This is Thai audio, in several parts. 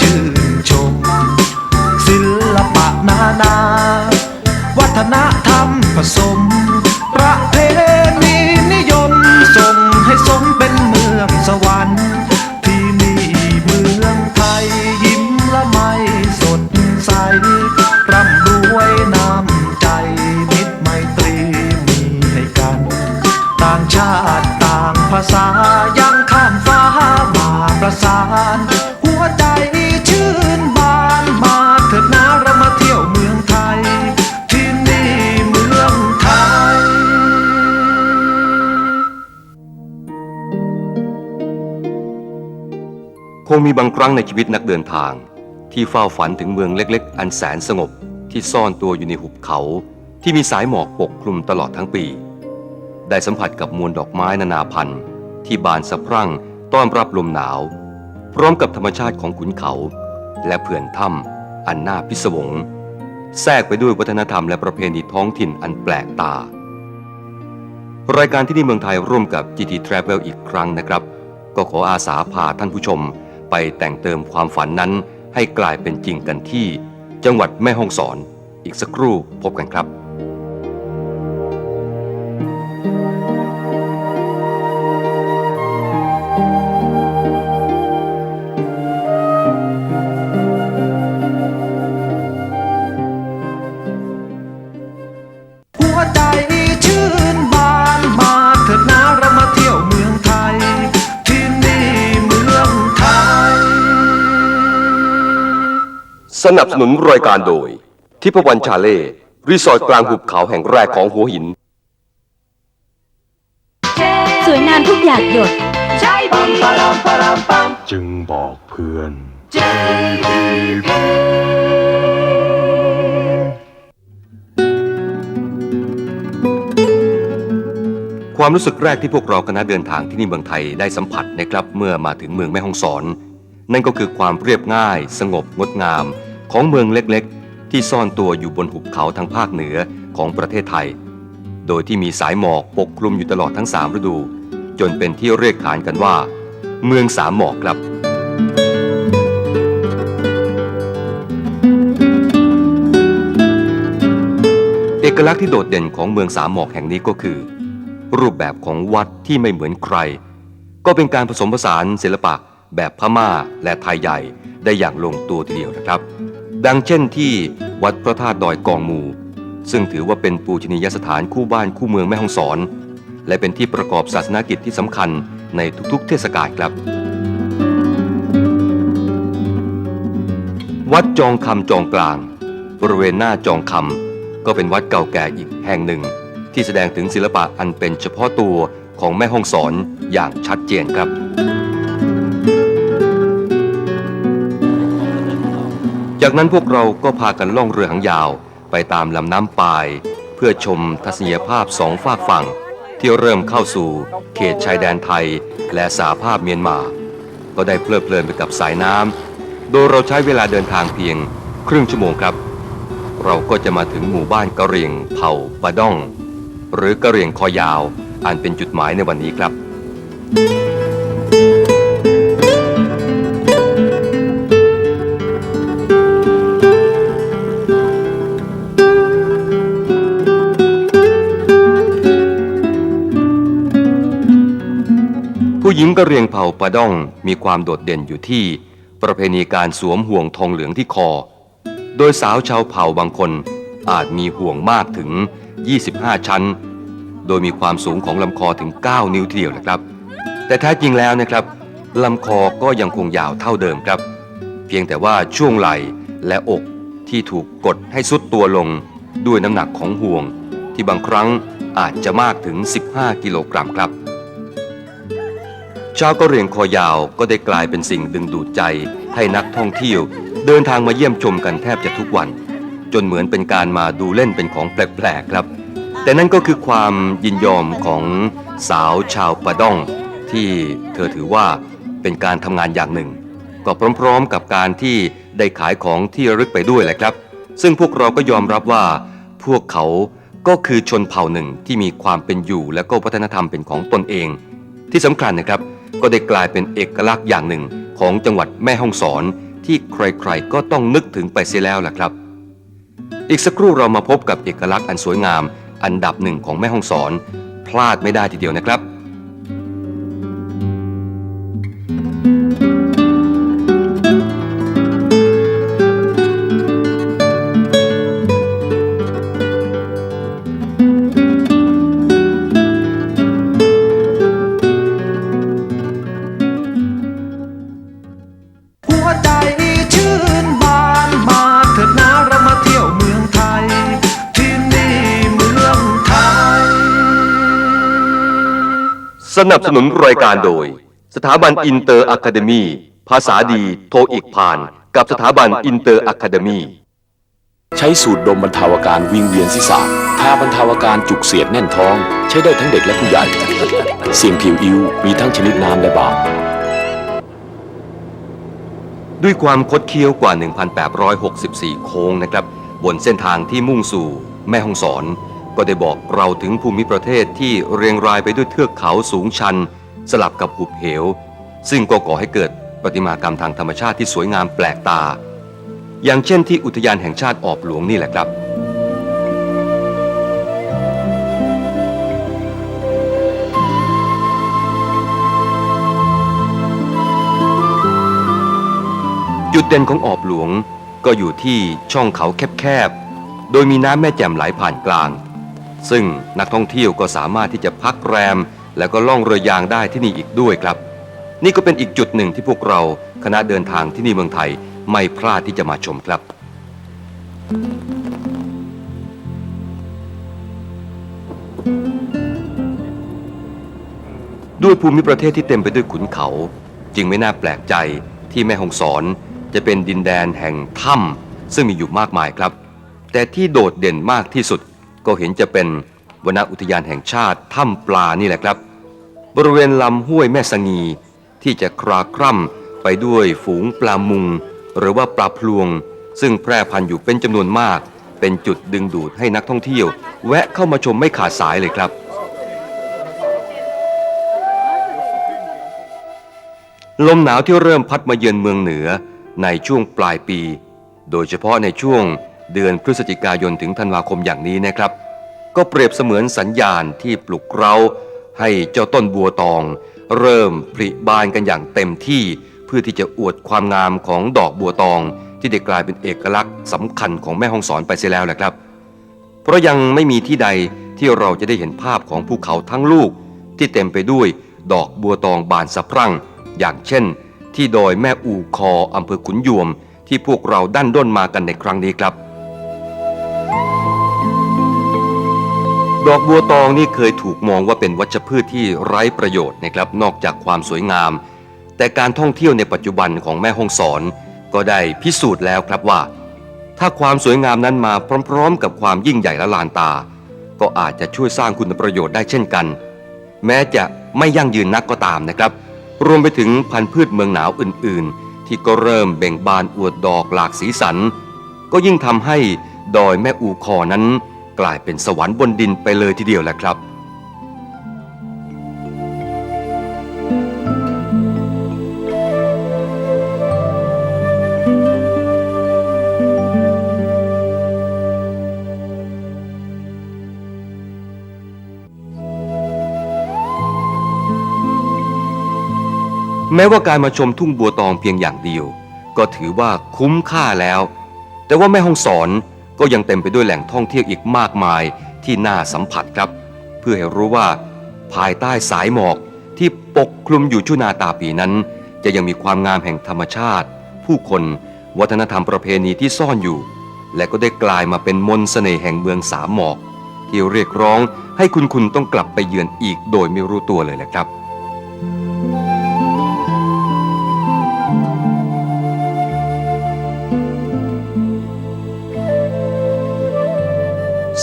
ชื่นชม ศิลปะนานา วัฒนธรรมผสม ประเพณีนิยมส่งให้สมเป็นเมืองสวรรค์ คงมีบางครั้งในชีวิตนักเดินทาง ที่เฝ้าฝันถึงเมืองเล็กๆ อันแสนสงบที่ซ่อนตัวอยู่ในหุบเขาที่มีสายหมอกปกคลุมตลอดทั้งปี ได้สัมผัสกับมวลดอกไม้นานาพันธุ์ ที่บานสะพรั่งต้อนรับลมหนาว พร้อมกับธรรมชาติของขุนเขา และเผื่อนถ้ำอันน่าพิศวง แทรกไปด้วยวัฒนธรรมและประเพณีท้องถิ่นอันแปลกตา รายการที่นี่เมืองไทยร่วมกับ GT Travel อีกครั้งนะครับ ก็ขออาสาพาท่านผู้ชม ไปแต่งเติมความฝันนั้นให้กลายเป็นจริงกันที่ จังหวัดแม่ฮ่องสอน อีกสักครู่พบกันครับ สนับสนุนรายการโดย ทิพวรรณชาเล่รีสอร์ทกลางหุบเขาแห่งแรกของหัวหิน สวยงามทุกหยาดหยด จึงบอกเพื่อน ความรู้สึกแรกที่พวกเราคณะเดินทางที่นี่เมืองไทยได้สัมผัสนะครับเมื่อมาถึงเมืองแม่ฮ่องสอน นั่นก็คือความเรียบง่าย สงบงดงาม ของเมืองเล็กๆ ที่ซ่อนตัวอยู่บนหุบเขาทางภาคเหนือของประเทศไทย โดยที่มีสายหมอกปกคลุมอยู่ตลอดทั้งสามฤดู จนเป็นที่เรียกขานกันว่า เมืองสามหมอกครับเอกลักษณ์ที่โดดเด่นของเมืองสามหมอกแห่งนี้ก็คือ รูปแบบของวัดที่ไม่เหมือนใคร ก็เป็นการผสมผสานศิลปะ แบบพม่าและไทยใหญ่ได้อย่างลงตัวทีเดียวนะครับ ดังเช่นที่วัดพระธาตุดอยกองมู ซึ่งถือว่าเป็นปูชนียสถานคู่บ้านคู่เมืองแม่ฮ่องสอน และเป็นที่ประกอบศาสนกิจที่สำคัญในทุกๆ เทศกาลครับ วัดจองคำจองกลาง บริเวณหน้าจองคำก็เป็นวัดเก่าแก่อีกแห่งหนึ่ง ที่แสดงถึงศิลปะอันเป็นเฉพาะตัวของแม่ฮ่องสอนอย่างชัดเจนครับ จากนั้นพวกเราก็พากันล่องเรือหางยาวไปตามลำน้ำปาย เพื่อชมทัศนียภาพสองฝากฝั่ง ที่เริ่มเข้าสู่เขตชายแดนไทยและสาภาพเมียนมา ก็ได้เพลิดเพลินไปกับสายน้ำโดยเราใช้เวลาเดินทางเพียงครึ่งชั่วโมงครับ เราก็จะมาถึงหมู่บ้านกะเหรี่ยงเผ่าปะด้อง หรือกะเหรี่ยงคอยาวอันเป็นจุดหมายในวันนี้ครับ ผู้หญิงกะเรียงเผ่าปะด้องมีความโดดเด่นอยู่ที่ประเพณีการสวมห่วงทองเหลืองที่คอ โดยสาวชาวเผ่าบางคนอาจมีห่วงมากถึง 25 ชั้น โดยมีความสูงของลำคอถึง 9 นิ้วทีเดียวนะครับ แต่แท้จริงแล้วนะครับลำคอก็ยังคงยาวเท่าเดิมครับ เพียงแต่ว่าช่วงไหล่และอกที่ถูกกดให้สุดตัวลงด้วยน้ำหนักของห่วง ที่บางครั้งอาจจะมากถึง 15 กิโลกรัมครับ ชาวกะเหรี่ยงคอยาวก็ได้กลายเป็นสิ่งดึงดูดใจ ให้นักท่องเที่ยว เดินทางมาเยี่ยมชมกันแทบจะทุกวัน จนเหมือนเป็นการมาดูเล่นเป็นของแปลกๆครับ แต่นั่นก็คือความยินยอมของสาวชาวปะด้อง ที่เธอถือว่าเป็นการทำงานอย่างหนึ่ง ก็พร้อมๆกับการที่ได้ขายของที่ระลึกไปด้วยแหละครับ ซึ่งพวกเราก็ยอมรับว่า พวกเขาก็คือชนเผ่าหนึ่งที่มีความเป็นอยู่และก็วัฒนธรรมเป็นของตนเอง ที่สำคัญนะครับ ก็ได้กลายเป็นเอกลักษณ์อย่างหนึ่งของจังหวัดแม่ฮ่องสอน ที่ใครๆก็ต้องนึกถึงไปเสียแล้วล่ะครับ อีกสักครู่เรามาพบกับเอกลักษณ์อันสวยงาม อันดับหนึ่งของแม่ฮ่องสอน พลาดไม่ได้ทีเดียวนะครับ นับสนุนรายการโดย สถาบันอินเตอร์อะคาเดมีภาษาดีโทรอีกผ่าน กับสถาบันอินเตอร์อะคาเดมีใช้สูตรดมบรรเทาอาการวิงเวียนศีรษะทาบรรเทาอาการจุกเสียดแน่นท้อง ใช้ได้ทั้งเด็กและผู้ใหญ่ เสียงผิวอิ้วมีทั้งชนิดน้ำและบางด้วยความคดเคี้ยวกว่า 1,864 โค้งนะครับ บนเส้นทางที่มุ่งสู่แม่ฮ่องสอน ก็ได้บอกเราถึงภูมิประเทศที่เรียงรายไปด้วยเทือกเขาสูงชัน สลับกับหุบเหว ซึ่งก็ก่อให้เกิดประติมากรรมทางธรรมชาติที่สวยงามแปลกตา อย่างเช่นที่อุทยานแห่งชาติออบหลวงนี่แหละครับจุดเด่นของออบหลวงก็อยู่ที่ช่องเขาแคบๆ โดยมีน้ำแม่แจ่มไหลผ่านกลาง ซึ่งนักท่องเที่ยวก็สามารถที่จะพักแรม แล้วก็ล่องเรือยางได้ที่นี่อีกด้วยครับ นี่ก็เป็นอีกจุดหนึ่งที่พวกเราคณะเดินทางที่นี่เมืองไทยไม่พลาดที่จะมาชมครับ ด้วยภูมิประเทศที่เต็มไปด้วยขุนเขา จึงไม่น่าแปลกใจที่แม่ฮองสอนจะเป็นดินแดนแห่งถ้ำซึ่งมีอยู่มากมายครับ แต่ที่โดดเด่นมากที่สุด ก็เห็นจะเป็นวนอุทยานแห่งชาติถ้ำปลานี่แหละครับ บริเวณลำห้วยแม่สงีที่จะคราคร่ำไปด้วยฝูงปลามุง หรือว่าปลาพลวง ซึ่งแพร่พันธุ์อยู่เป็นจำนวนมาก เป็นจุดดึงดูดให้นักท่องเที่ยว แวะเข้ามาชมไม่ขาดสายเลยครับ ลมหนาวที่เริ่มพัดมาเยือนเมืองเหนือในช่วงปลายปี โดยเฉพาะในช่วง เดือนพฤศจิกายนถึงธันวาคมอย่างนี้นะครับ ก็เปรียบเสมือนสัญญาณที่ปลุกเราให้เจ้าต้นบัวตอง เริ่มผลิบานกันอย่างเต็มที่เพื่อที่จะอวดความงามของดอกบัวตอง ที่ได้กลายเป็นเอกลักษณ์สำคัญของแม่ฮ่องสอนไปเสียแล้วแหละครับ เพราะยังไม่มีที่ใดที่เราจะได้เห็นภาพของภูเขาทั้งลูก ที่เต็มไปด้วยดอกบัวตองบานสะพรั่ง อย่างเช่น ที่ดอยแม่อูคออำเภอขุนยวม ที่พวกเราดันด้นมากันในครั้งนี้ครับ ดอกบัวตองนี่เคยถูกมองว่าเป็นวัชพืชที่ไร้ประโยชน์นะครับนอกจากความสวยงาม แต่การท่องเที่ยวในปัจจุบันของแม่ฮ่องสอน ก็ได้พิสูจน์แล้วครับว่า ถ้าความสวยงามนั้นมาพร้อม ๆ กับความยิ่งใหญ่และลานตา ก็อาจจะช่วยสร้างคุณประโยชน์ได้เช่นกัน แม้จะไม่ยั่งยืนนักก็ตามนะครับ รวมไปถึงพันธุ์พืชเมืองหนาวอื่น ๆ ที่ก็เริ่มเบ่งบานอวดดอกหลากสีสัน ก็ยิ่งทำให้ดอยแม่อูคอนั้น กลายเป็นสวรรค์บนดินไปเลยทีเดียวแหละครับ แม้ว่าการมาชมทุ่งบัวตองเพียงอย่างเดียว ก็ถือว่าคุ้มค่าแล้ว แต่ว่าแม่ฮ่องสอน ก็ยังเต็มไปด้วยแหล่งท่องเที่ยวอีกมากมายที่น่าสัมผัสครับ เพื่อให้รู้ว่า ภายใต้สายหมอกที่ปกคลุมอยู่ชั่วนาตาปีนั้น จะยังมีความงามแห่งธรรมชาติ ผู้คนวัฒนธรรมประเพณีที่ซ่อนอยู่ และก็ได้กลายมาเป็นมนต์เสน่ห์แห่งเมืองสามหมอก ที่เรียกร้องให้คุณคุณต้องกลับไปเยือนอีกโดยไม่รู้ตัวเลยแหละครับ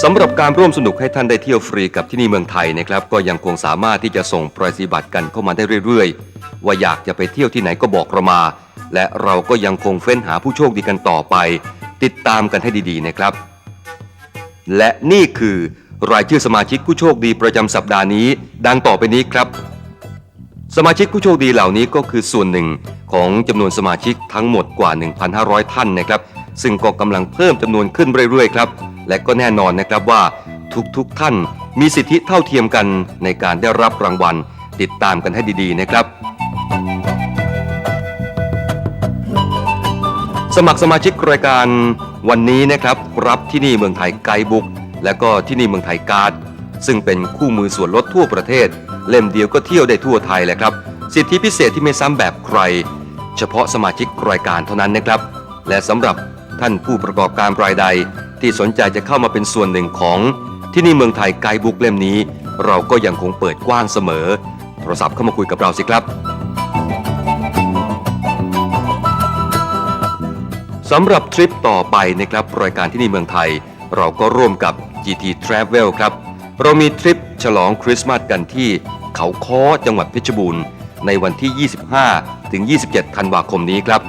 สำหรับการร่วมสนุกให้ท่านได้เที่ยวฟรีกับที่นี่เมืองไทยนะครับก็ยังคงสามารถที่จะส่งปรายศนียบัตรกันเข้ามาได้เรื่อยๆ ว่าอยากจะไปเที่ยวที่ไหนก็บอกเรามา และเราก็ยังคงเฟ้นหาผู้โชคดีกันต่อไป ติดตามกันให้ดีๆนะครับ และนี่คือรายชื่อสมาชิกผู้โชคดีประจำสัปดาห์นี้ ดังต่อไปนี้ครับ สมาชิกผู้โชคดีเหล่านี้ก็คือส่วนหนึ่งของจำนวนสมาชิกทั้งหมดกว่า 1,500 ท่านนะครับ ซึ่งก็กำลังเพิ่มจำนวนขึ้นเรื่อยๆ ครับ และก็แน่นอนนะครับว่าทุกๆท่านมีสิทธิเท่าเทียมกันในการได้รับรางวัล ติดตามกันให้ดีๆนะครับ สมัครสมาชิกรายการวันนี้นะครับ รับที่นี่เมืองไทยไกด์บุ๊กและก็ที่นี่เมืองไทยการ์ดซึ่งเป็นคู่มือส่วนลดทั่วประเทศ เล่มเดียวก็เที่ยวได้ทั่วไทยแหละครับ สิทธิพิเศษที่ไม่ซ้ำแบบใคร เฉพาะสมาชิกรายการเท่านั้นนะครับ และสำหรับท่านผู้ประกอบการรายใด ที่สนใจจะเข้ามาเป็นส่วนหนึ่งของที่นี่เมืองไทยไกด์บุ๊กเล่มนี้ เราก็ยังคงเปิดกว้างเสมอพรศัพท์เข้ามาคุยกับเราสิครับสำหรับทริปต่อไปนะครับรายการที่นี่เมืองไทย เราก็ร่วมกับ GT Travel ครับ เรามีทริปฉลองคริสต์มาสกันที่เขาค้อจังหวัดเพชรบูรณ์ในวันที่ 25 ถึง 27 ธันวาคมนี้ครับ